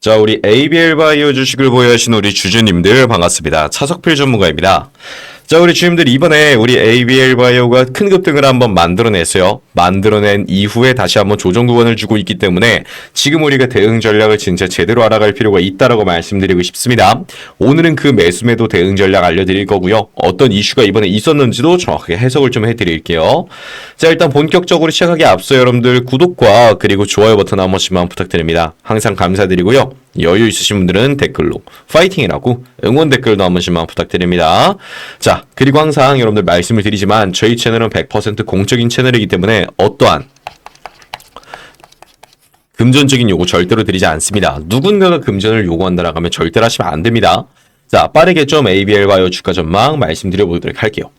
자, 우리 ABL 바이오 주식을 보유하신 우리 주주님들 반갑습니다. 차석필 전문가입니다. 자, 우리 주님들 이번에 우리 ABL 바이오가 큰 급등을 한번 만들어냈어요. 만들어낸 이후에 다시 한번 조정 구간을 주고 있기 때문에 지금 우리가 대응 전략을 진짜 제대로 알아갈 필요가 있다라고 말씀드리고 싶습니다. 오늘은 그 매수매도 대응 전략 알려드릴 거고요. 어떤 이슈가 이번에 있었는지도 정확하게 해석을 좀 해드릴게요. 자, 일단 본격적으로 시작하기 앞서 여러분들 구독과 그리고 좋아요 버튼 한 번씩만 부탁드립니다. 항상 감사드리고요. 여유 있으신 분들은 댓글로 파이팅이라고 응원 댓글도 한 번씩만 부탁드립니다. 자, 그리고 항상 여러분들 말씀을 드리지만 저희 채널은 100% 공적인 채널이기 때문에 어떠한 금전적인 요구 절대로 드리지 않습니다. 누군가가 금전을 요구한다라고 하면 절대로 하시면 안 됩니다. 자, 빠르게 좀 ABL 바이오 주가 전망 말씀드려보도록 할게요.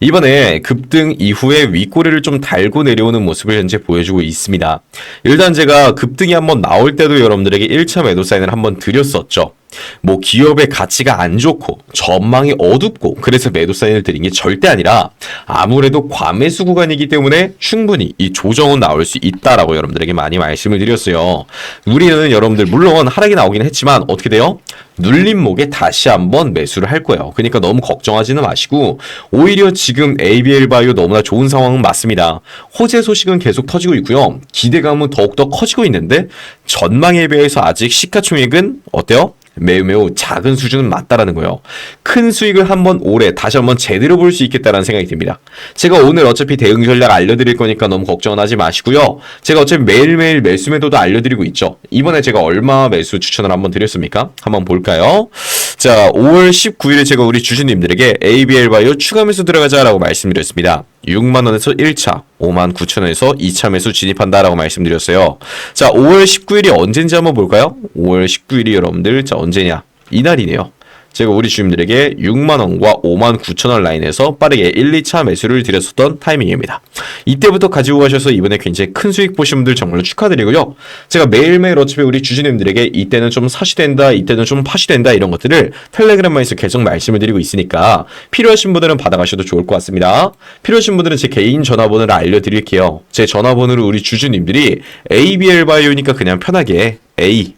이번에 급등 이후에 윗꼬리를 좀 달고 내려오는 모습을 현재 보여주고 있습니다. 일단 제가 급등이 한번 나올 때도 여러분들에게 1차 매도 사인을 한번 드렸었죠. 뭐 기업의 가치가 안 좋고 전망이 어둡고 그래서 매도 사인을 드린 게 절대 아니라 아무래도 과매수 구간이기 때문에 충분히 이 조정은 나올 수 있다라고 여러분들에게 많이 말씀을 드렸어요. 우리는 여러분들 물론 하락이 나오긴 했지만 어떻게 돼요? 눌림목에 다시 한번 매수를 할 거예요. 그러니까 너무 걱정하지는 마시고 오히려 지금 ABL 바이오 너무나 좋은 상황은 맞습니다. 호재 소식은 계속 터지고 있고요. 기대감은 더욱더 커지고 있는데 전망에 비해서 아직 시가총액은 어때요? 매우 매우 작은 수준은 맞다라는 거예요. 큰 수익을 한번 올해 다시 한번 제대로 볼 수 있겠다라는 생각이 듭니다. 제가 오늘 어차피 대응 전략 알려드릴 거니까 너무 걱정은 하지 마시고요. 제가 어차피 매일매일 매수 매도도 알려드리고 있죠. 이번에 제가 얼마 매수 추천을 한번 드렸습니까? 한번 볼까요? 자, 5월 19일에 제가 우리 주주님들에게 ABL 바이오 추가 매수 들어가자라고 말씀드렸습니다. 6만원에서 1차, 5만 9천원에서 2차 매수 진입한다라고 말씀드렸어요. 자, 5월 19일이 언젠지 한번 볼까요? 5월 19일이 여러분들, 자, 언제냐? 이날이네요. 제가 우리 주님들에게 6만원과 5만 9천원 라인에서 빠르게 1, 2차 매수를 드렸었던 타이밍입니다. 이때부터 가지고 가셔서 이번에 굉장히 큰 수익 보신 분들 정말로 축하드리고요. 제가 매일매일 어차피 우리 주주님들에게 이때는 좀 사시 된다, 이때는 좀 파시 된다 이런 것들을 텔레그램에서 계속 말씀을 드리고 있으니까 필요하신 분들은 받아가셔도 좋을 것 같습니다. 필요하신 분들은 제 개인 전화번호를 알려드릴게요. 제 전화번호를 우리 주주님들이 ABL 바이오니까 그냥 편하게 A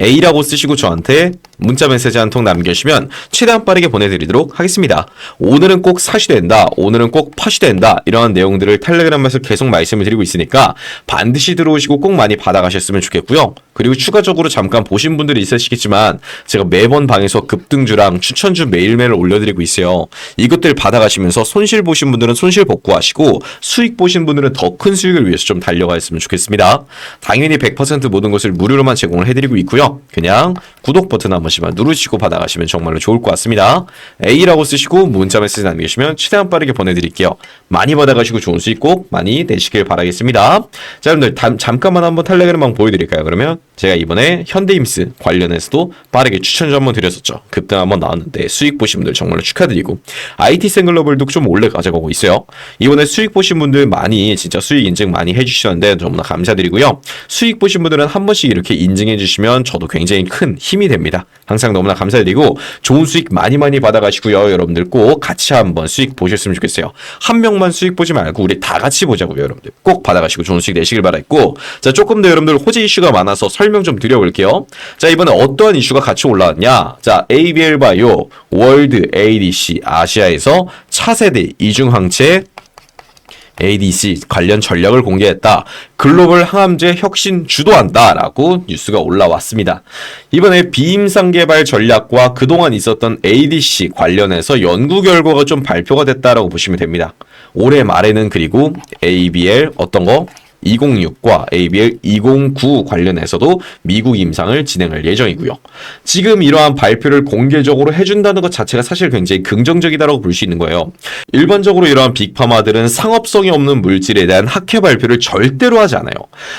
A라고 쓰시고 저한테 문자 메시지 한 통 남겨주시면 최대한 빠르게 보내드리도록 하겠습니다. 오늘은 꼭 사시 된다. 오늘은 꼭 파시 된다. 이러한 내용들을 텔레그램에서 계속 말씀을 드리고 있으니까 반드시 들어오시고 꼭 많이 받아가셨으면 좋겠고요. 그리고 추가적으로 잠깐 보신 분들이 있으시겠지만 제가 매번 방에서 급등주랑 추천주 매일매일 올려드리고 있어요. 이것들 받아가시면서 손실 보신 분들은 손실 복구하시고 수익 보신 분들은 더 큰 수익을 위해서 좀 달려가셨으면 좋겠습니다. 당연히 100% 모든 것을 무료로만 제공을 해드리고 있고요. 그냥 구독 버튼 한번 씩만 누르시고 받아가시면 정말로 좋을 것 같습니다. A라고 쓰시고 문자 메시지 남기시면 최대한 빠르게 보내드릴게요. 많이 받아가시고 좋은 수익 꼭 많이 내시길 바라겠습니다. 자, 여러분들 담, 잠깐만 한번 텔레그램 보여드릴까요? 그러면 제가 이번에 현대임스 관련해서도 빠르게 추천주 한번 드렸었죠. 급등 한번 나왔는데 수익 보신 분들 정말로 축하드리고 IT 생글로벌도 좀 올래 가져가고 있어요. 이번에 수익 보신 분들 많이 진짜 수익 인증 많이 해주시는데 너무나 감사드리고요. 수익 보신 분들은 한 번씩 이렇게 인증해 주시면 저도 굉장히 큰 힘이 됩니다. 항상 너무나 감사드리고 좋은 수익 많이 많이 받아가시고요. 여러분들 꼭 같이 한번 수익 보셨으면 좋겠어요. 한 명만 수익 보지 말고 우리 다 같이 보자고요. 여러분들 꼭 받아가시고 좋은 수익 내시길 바라겠고 자 조금 더 여러분들 호재 이슈가 많아서 설명 좀 드려볼게요. 자 이번에 어떠한 이슈가 같이 올라왔냐? 자 ABL 바이오 월드 ADC 아시아에서 차세대 이중항체 ADC 관련 전략을 공개했다. 글로벌 항암제 혁신 주도한다라고 뉴스가 올라왔습니다. 이번에 비임상 개발 전략과 그동안 있었던 ADC 관련해서 연구 결과가 좀 발표가 됐다라고 보시면 됩니다. 올해 말에는 그리고 ABL 어떤 거 206과 ABL 209 관련해서도 미국 임상을 진행할 예정이고요. 지금 이러한 발표를 공개적으로 해준다는 것 자체가 사실 굉장히 긍정적이다라고 볼 수 있는 거예요. 일반적으로 이러한 빅파마들은 상업성이 없는 물질에 대한 학회 발표를 절대로 하지 않아요.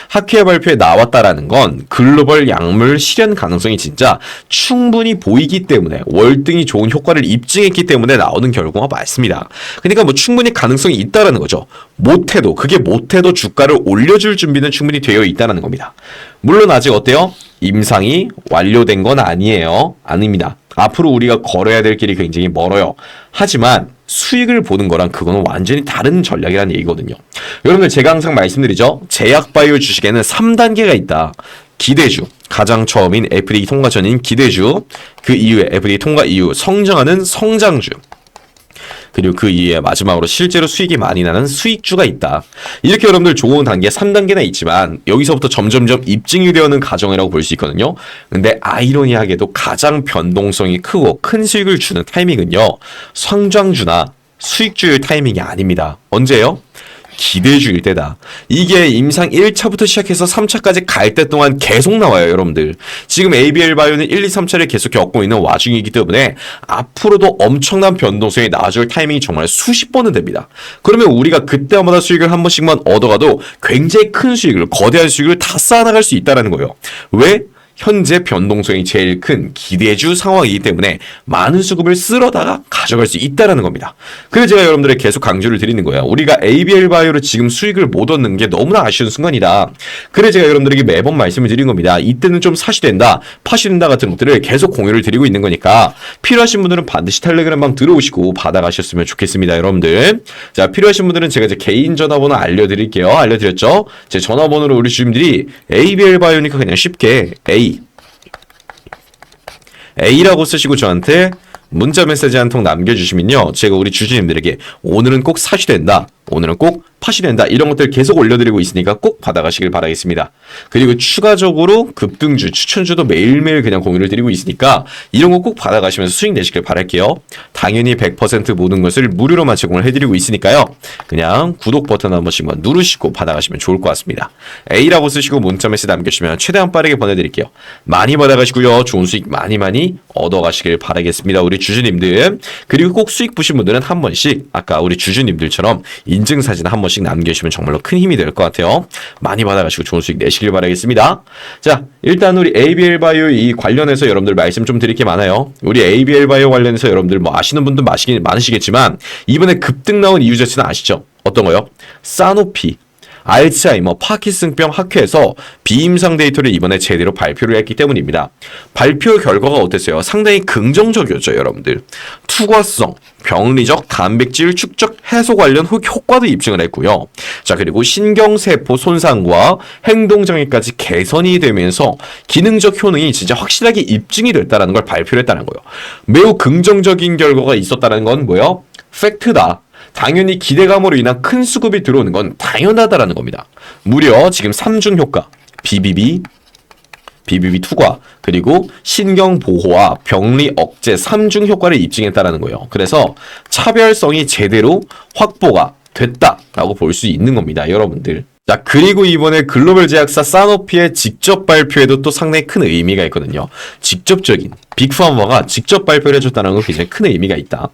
학회 발표에 나왔다라는 건 글로벌 약물 실현 가능성이 진짜 충분히 보이기 때문에 월등히 좋은 효과를 입증했기 때문에 나오는 결과가 많습니다. 그러니까 뭐 충분히 가능성이 있다라는 거죠. 못해도 그게 못해도 주가를 올려줄 준비는 충분히 되어 있다는 겁니다. 물론 아직 어때요? 임상이 완료된 건 아니에요. 아닙니다. 앞으로 우리가 걸어야 될 길이 굉장히 멀어요. 하지만 수익을 보는 거랑 그거는 완전히 다른 전략이라는 얘기거든요. 여러분들 제가 항상 말씀드리죠. 제약바이오 주식에는 3단계가 있다. 기대주 가장 처음인 FDA 통과 전인 기대주 그 이후에 FDA 통과 이후 성장하는 성장주 그리고 그 이후에 마지막으로 실제로 수익이 많이 나는 수익주가 있다. 이렇게 여러분들 좋은 단계 3단계나 있지만 여기서부터 점점점 입증이 되어는 과정이라고 볼 수 있거든요. 근데 아이러니하게도 가장 변동성이 크고 큰 수익을 주는 타이밍은요. 성장주나 수익주의 타이밍이 아닙니다. 언제요? 기대주일 때다. 이게 임상 1차부터 시작해서 3차까지 갈 때 동안 계속 나와요, 여러분들. 지금 ABL 바이오는 1, 2, 3차를 계속 겪고 있는 와중이기 때문에 앞으로도 엄청난 변동성이 나와줄 타이밍이 정말 수십 번은 됩니다. 그러면 우리가 그때마다 수익을 한 번씩만 얻어가도 굉장히 큰 수익을, 거대한 수익을 다 쌓아나갈 수 있다는 거예요. 왜? 현재 변동성이 제일 큰 기대주 상황이기 때문에 많은 수급을 쓸어다가 가져갈 수 있다라는 겁니다. 그래서 제가 여러분들의 계속 강조를 드리는 거예요. 우리가 ABL 바이오로 지금 수익을 못 얻는 게 너무나 아쉬운 순간이다. 그래 제가 여러분들에게 매번 말씀을 드린 겁니다. 이때는 좀 사시 된다, 파시 된다 같은 것들을 계속 공유를 드리고 있는 거니까 필요하신 분들은 반드시 텔레그램방 들어오시고 받아가셨으면 좋겠습니다, 여러분들. 자, 필요하신 분들은 제가 이제 개인 전화번호 알려드릴게요. 알려드렸죠? 제 전화번호로 우리 주님들이 ABL 바이오니까 그냥 쉽게 A A라고 쓰시고 저한테 문자 메시지 한 통 남겨주시면요. 제가 우리 주주님들에게 오늘은 꼭 사시 된다. 오늘은 꼭 파시 된다. 이런 것들 계속 올려드리고 있으니까 꼭 받아가시길 바라겠습니다. 그리고 추가적으로 급등주, 추천주도 매일매일 그냥 공유를 드리고 있으니까 이런 거 꼭 받아가시면서 수익 내시길 바랄게요. 당연히 100% 모든 것을 무료로만 제공을 해드리고 있으니까요. 그냥 구독 버튼 한 번씩만 누르시고 받아가시면 좋을 것 같습니다. A라고 쓰시고 문자 메시지 남겨주시면 최대한 빠르게 보내드릴게요. 많이 받아가시고요. 좋은 수익 많이 많이 얻어가시길 바라겠습니다. 우리 주주님들. 그리고 꼭 수익 보신 분들은 한 번씩 아까 우리 주주님들처럼 인증사진 한번 씩 남겨주시면 정말로 큰 힘이 될 것 같아요. 많이 받아가시고 좋은 수익 내시길 바라겠습니다. 자, 일단 우리 ABL 바이오 이 관련해서 여러분들 말씀 좀 드릴 게 많아요. 우리 ABL 바이오 관련해서 여러분들 뭐 아시는 마시긴 많으시겠지만 이번에 급등 나온 이유 자체는 아시죠? 어떤 거요? 사노피. 알츠하이머, 파킨슨병 학회에서 비임상 데이터를 이번에 제대로 발표를 했기 때문입니다. 발표 결과가 어땠어요? 상당히 긍정적이었죠, 여러분들. 투과성, 병리적 단백질 축적 해소 관련 효- 효과도 입증을 했고요. 자, 그리고 신경세포 손상과 행동장애까지 개선이 되면서 기능적 효능이 진짜 확실하게 입증이 됐다는 걸 발표를 했다는 거예요. 매우 긍정적인 결과가 있었다는 건 뭐예요? 팩트다. 당연히 기대감으로 인한 큰 수급이 들어오는 건 당연하다라는 겁니다. 무려 지금 3중 효과, BBB, BBB 투과 그리고 신경 보호와 병리 억제 3중 효과를 입증했다라는 거예요. 그래서 차별성이 제대로 확보가 됐다라고 볼 수 있는 겁니다, 여러분들. 자, 그리고 이번에 글로벌 제약사 사노피의 직접 발표에도 또 상당히 큰 의미가 있거든요. 직접적인 빅파머가 직접 발표를 해줬다는 건 굉장히 큰 의미가 있다.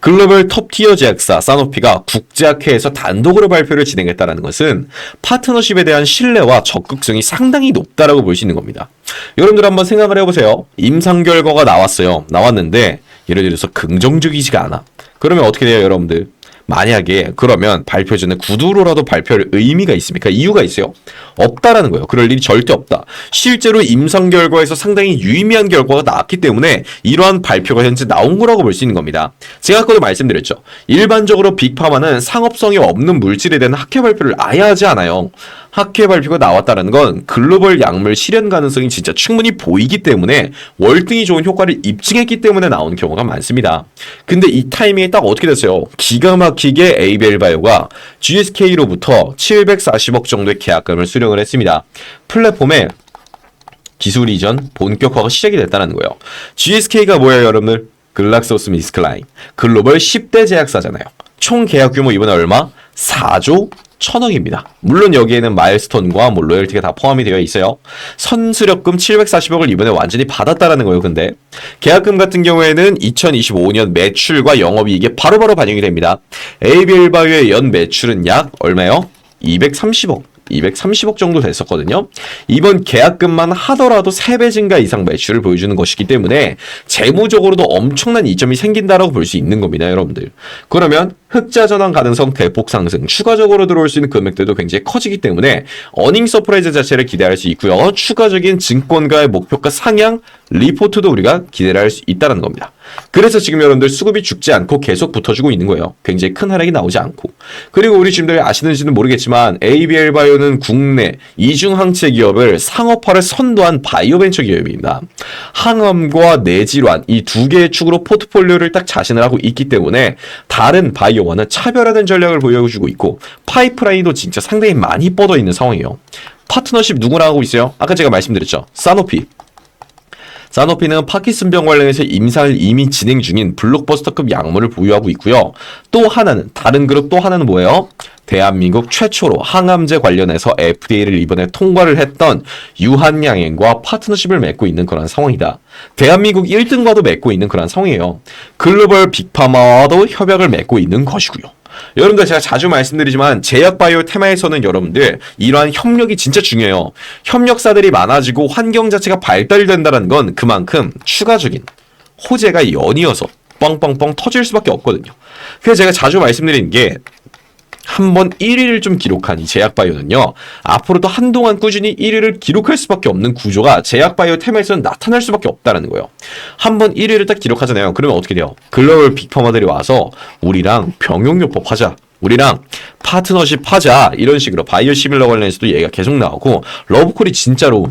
글로벌 톱티어 제약사 사노피가 국제학회에서 단독으로 발표를 진행했다는 것은 파트너십에 대한 신뢰와 적극성이 상당히 높다라고 볼 수 있는 겁니다. 여러분들 한번 생각을 해보세요. 임상 결과가 나왔어요. 나왔는데 예를 들어서 긍정적이지가 않아. 그러면 어떻게 돼요, 여러분들? 만약에 그러면 발표 전에 구두로라도 발표할 의미가 있습니까? 이유가 있어요? 없다라는 거예요. 그럴 일이 절대 없다. 실제로 임상 결과에서 상당히 유의미한 결과가 나왔기 때문에 이러한 발표가 현재 나온 거라고 볼 수 있는 겁니다. 제가 아까도 말씀드렸죠. 일반적으로 빅파마는 상업성이 없는 물질에 대한 학회 발표를 아예 하지 않아요. 학회 발표가 나왔다는 건 글로벌 약물 실현 가능성이 진짜 충분히 보이기 때문에 월등히 좋은 효과를 입증했기 때문에 나온 경우가 많습니다. 근데 이 타이밍에 딱 어떻게 됐어요? 기가 막히게 ABL 바이오가 GSK로부터 740억 정도의 계약금을 수령을 했습니다. 플랫폼에 기술 이전 본격화가 시작이 됐다는 거예요. GSK가 뭐예요, 여러분들? 글락소스 미스클라인 글로벌 10대 제약사잖아요. 총 계약 규모 이번에 얼마? 4조 천억입니다. 물론 여기에는 마일스톤과 뭐 로열티가 다 포함이 되어 있어요. 선수력금 740억을 이번에 완전히 받았다라는 거예요. 근데 계약금 같은 경우에는 2025년 매출과 영업이익에 바로바로 반영이 됩니다. ABL 바이오의 연 매출은 약 얼마요? 230억. 230억 정도 됐었거든요. 이번 계약금만 하더라도 3배 증가 이상 매출을 보여주는 것이기 때문에 재무적으로도 엄청난 이점이 생긴다라고 볼 수 있는 겁니다, 여러분들. 그러면 흑자 전환 가능성 대폭 상승, 추가적으로 들어올 수 있는 금액들도 굉장히 커지기 때문에 어닝 서프라이즈 자체를 기대할 수 있고요. 추가적인 증권가의 목표가 상향 리포트도 우리가 기대를 할 수 있다는 겁니다. 그래서 지금 여러분들 수급이 죽지 않고 계속 붙어주고 있는 거예요. 굉장히 큰 하락이 나오지 않고. 그리고 우리 지금들 아시는지는 모르겠지만 ABL 바이오는 국내 이중 항체 기업을 상업화를 선도한 바이오 벤처 기업입니다. 항암과 뇌질환 이 두 개의 축으로 포트폴리오를 딱 자신을 하고 있기 때문에 다른 바이오와는 차별화된 전략을 보여주고 있고 파이프라인도 진짜 상당히 많이 뻗어 있는 상황이에요. 파트너십 누구랑 하고 있어요? 아까 제가 말씀드렸죠. 사노피. 사노피는 파키슨병 관련해서 임상을 이미 진행 중인 블록버스터급 약물을 보유하고 있고요. 또 하나는 다른 그룹 또 하나는 뭐예요? 대한민국 최초로 항암제 관련해서 FDA를 이번에 통과를 했던 유한양행과 파트너십을 맺고 있는 그런 상황이다. 대한민국 1등과도 맺고 있는 그런 상황이에요. 글로벌 빅파마와도 협약을 맺고 있는 것이고요. 여러분들 제가 자주 말씀드리지만 제약바이오 테마에서는 여러분들 이러한 협력이 진짜 중요해요. 협력사들이 많아지고 환경 자체가 발달된다는 건 그만큼 추가적인 호재가 연이어서 뻥뻥뻥 터질 수밖에 없거든요. 그래서 제가 자주 말씀드리는 게 한번 1위를 좀 기록한 이 제약바이오는요, 앞으로도 한동안 꾸준히 1위를 기록할 수밖에 없는 구조가 제약바이오 테마에서는 나타날 수밖에 없다는 거예요. 한번 1위를 딱 기록하잖아요. 그러면 어떻게 돼요? 글로벌 빅파마들이 와서 우리랑 병용요법 하자. 우리랑 파트너십 하자. 이런 식으로 바이오 시밀러 관련해서도 얘기가 계속 나오고, 러브콜이 진짜로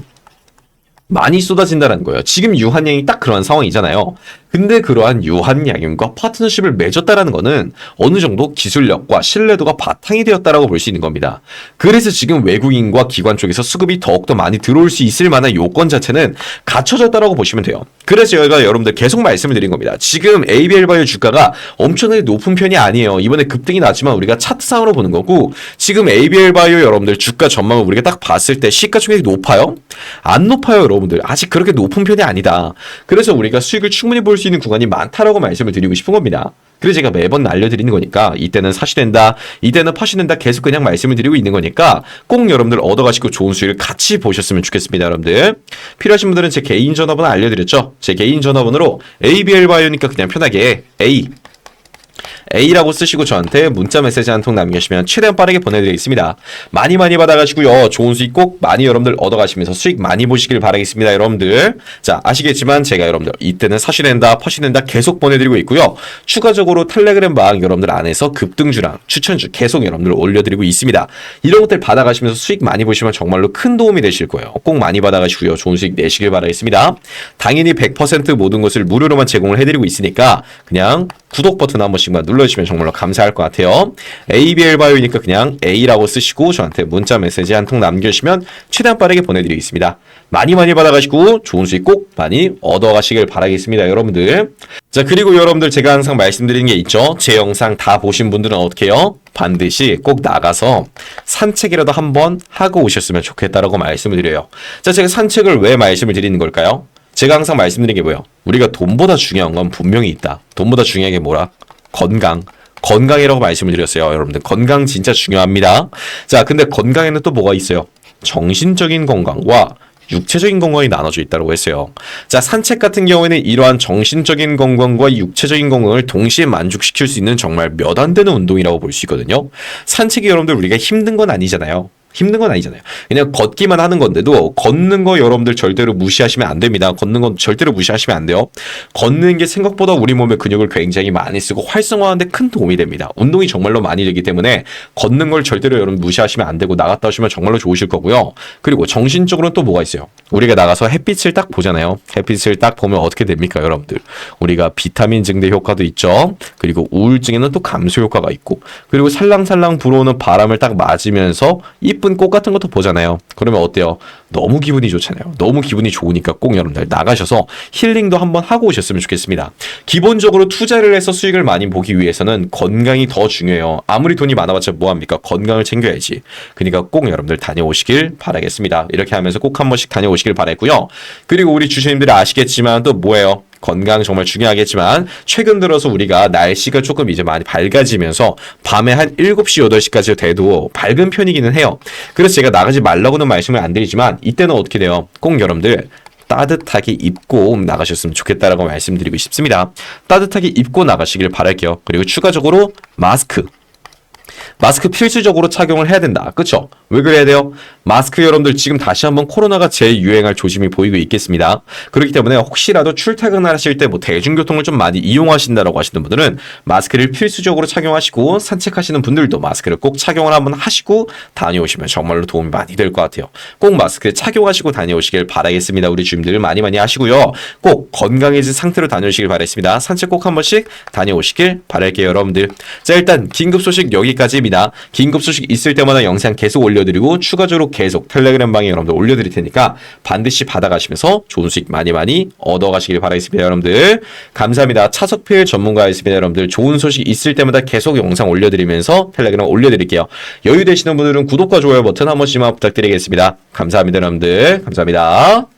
많이 쏟아진다는 거예요. 지금 유한양이 딱 그런 상황이잖아요. 근데 그러한 유한양윤과 파트너십을 맺었다라는 거는 어느 정도 기술력과 신뢰도가 바탕이 되었다라고 볼 수 있는 겁니다. 그래서 지금 외국인과 기관 쪽에서 수급이 더욱더 많이 들어올 수 있을 만한 요건 자체는 갖춰졌다라고 보시면 돼요. 그래서 저희가 여러분들 계속 말씀을 드린 겁니다. 지금 ABL 바이오 주가가 엄청나게 높은 편이 아니에요. 이번에 급등이 났지만 우리가 차트상으로 보는 거고 지금 ABL 바이오 여러분들 주가 전망을 우리가 딱 봤을 때 시가총액이 높아요? 안 높아요, 여러분 들. 아직 그렇게 높은 편이 아니다. 그래서 우리가 수익을 충분히 볼 수 있는 구간이 많다라고 말씀을 드리고 싶은 겁니다. 그래서 제가 매번 알려드리는 거니까 이때는 사시 된다, 이때는 파시 된다 계속 그냥 말씀을 드리고 있는 거니까 꼭 여러분들 얻어가시고 좋은 수익을 같이 보셨으면 좋겠습니다, 여러분들. 필요하신 분들은 제 개인 전화번호 알려드렸죠? 제 개인 전화번호로 ABL 바이오니까 그냥 편하게 A A라고 쓰시고 저한테 문자 메시지 한 통 남겨주시면 최대한 빠르게 보내드리겠습니다. 많이 많이 받아가시고요. 좋은 수익 꼭 많이 여러분들 얻어가시면서 수익 많이 보시길 바라겠습니다. 여러분들. 자 아시겠지만 제가 여러분들 이때는 사시된다 퍼시된다 계속 보내드리고 있고요. 추가적으로 텔레그램 방 여러분들 안에서 급등주랑 추천주 계속 여러분들 올려드리고 있습니다. 이런 것들 받아가시면서 수익 많이 보시면 정말로 큰 도움이 되실 거예요. 꼭 많이 받아가시고요. 좋은 수익 내시길 바라겠습니다. 당연히 100% 모든 것을 무료로만 제공을 해드리고 있으니까 그냥 구독 버튼 한 번씩만 눌러 주시면 정말로 감사할 것 같아요. ABL 바이오니까 그냥 A라고 쓰시고 저한테 문자 메시지 한 통 남겨주시면 최대한 빠르게 보내드리겠습니다. 많이 많이 받아가시고 좋은 수익 꼭 많이 얻어가시길 바라겠습니다. 여러분들. 자 그리고 여러분들 제가 항상 말씀드리는 게 있죠. 제 영상 다 보신 분들은 어떻게 해요? 반드시 꼭 나가서 산책이라도 한번 하고 오셨으면 좋겠다라고 말씀을 드려요. 자 제가 산책을 왜 말씀을 드리는 걸까요? 제가 항상 말씀드린 게 뭐예요? 우리가 돈보다 중요한 건 분명히 있다. 돈보다 중요한 게 뭐라? 건강. 건강이라고 말씀을 드렸어요. 여러분들 건강 진짜 중요합니다. 자, 근데 건강에는 또 뭐가 있어요? 정신적인 건강과 육체적인 건강이 나눠져 있다고 했어요. 자, 산책 같은 경우에는 이러한 정신적인 건강과 육체적인 건강을 동시에 만족시킬 수 있는 정말 몇 안 되는 운동이라고 볼 수 있거든요. 산책이 여러분들 우리가 힘든 건 아니잖아요. 힘든 건 아니잖아요. 그냥 걷기만 하는 건데도 걷는 거 여러분들 절대로 무시하시면 안 됩니다. 걷는 건 절대로 무시하시면 안 돼요. 걷는 게 생각보다 우리 몸의 근육을 굉장히 많이 쓰고 활성화하는데 큰 도움이 됩니다. 운동이 정말로 많이 되기 때문에 걷는 걸 절대로 여러분 무시하시면 안 되고 나갔다 오시면 정말로 좋으실 거고요. 그리고 정신적으로는 또 뭐가 있어요? 우리가 나가서 햇빛을 딱 보잖아요. 햇빛을 딱 보면 어떻게 됩니까, 여러분들? 우리가 비타민 증대 효과도 있죠. 그리고 우울증에는 또 감소 효과가 있고, 그리고 살랑살랑 불어오는 바람을 딱 맞으면서 이쁜 꽃 같은 것도 보잖아요. 그러면 어때요? 너무 기분이 좋잖아요. 너무 기분이 좋으니까 꼭 여러분들 나가셔서 힐링도 한번 하고 오셨으면 좋겠습니다. 기본적으로 투자를 해서 수익을 많이 보기 위해서는 건강이 더 중요해요. 아무리 돈이 많아봤자 뭐합니까? 건강을 챙겨야지. 그러니까 꼭 여러분들 다녀오시길 바라겠습니다. 이렇게 하면서 꼭 한 번씩 다녀오시길 바라고요. 그리고 우리 주주님들이 아시겠지만 또 뭐예요? 건강 정말 중요하겠지만 최근 들어서 우리가 날씨가 조금 이제 많이 밝아지면서 밤에 한 7시 8시까지 돼도 밝은 편이기는 해요. 그래서 제가 나가지 말라고는 말씀을 안 드리지만 이때는 어떻게 돼요? 꼭 여러분들 따뜻하게 입고 나가셨으면 좋겠다라고 말씀드리고 싶습니다. 따뜻하게 입고 나가시길 바랄게요. 그리고 추가적으로 마스크 마스크 필수적으로 착용을 해야 된다. 그쵸? 왜 그래야 돼요? 마스크 여러분들 지금 다시 한번 코로나가 재유행할 조짐이 보이고 있겠습니다. 그렇기 때문에 혹시라도 출퇴근을 하실 때 뭐 대중교통을 좀 많이 이용하신다라고 하시는 분들은 마스크를 필수적으로 착용하시고 산책하시는 분들도 마스크를 꼭 착용을 한번 하시고 다녀오시면 정말로 도움이 많이 될 것 같아요. 꼭 마스크 착용하시고 다녀오시길 바라겠습니다. 우리 주민들 많이 많이 하시고요. 꼭 건강해진 상태로 다녀오시길 바라겠습니다. 산책 꼭 한 번씩 다녀오시길 바랄게요, 여러분들. 자, 일단 긴급 소식 여기까지 입니다. 긴급 소식 있을 때마다 영상 계속 올려드리고 추가적으로 계속 텔레그램 방에 여러분들 올려드릴 테니까 반드시 받아가시면서 좋은 수익 많이 많이 얻어가시길 바라겠습니다, 여러분들. 감사합니다. 차석필 전문가였습니다, 여러분들. 좋은 소식 있을 때마다 계속 영상 올려드리면서 텔레그램 올려드릴게요. 여유 되시는 분들은 구독과 좋아요 버튼 한 번씩만 부탁드리겠습니다. 감사합니다, 여러분들. 감사합니다.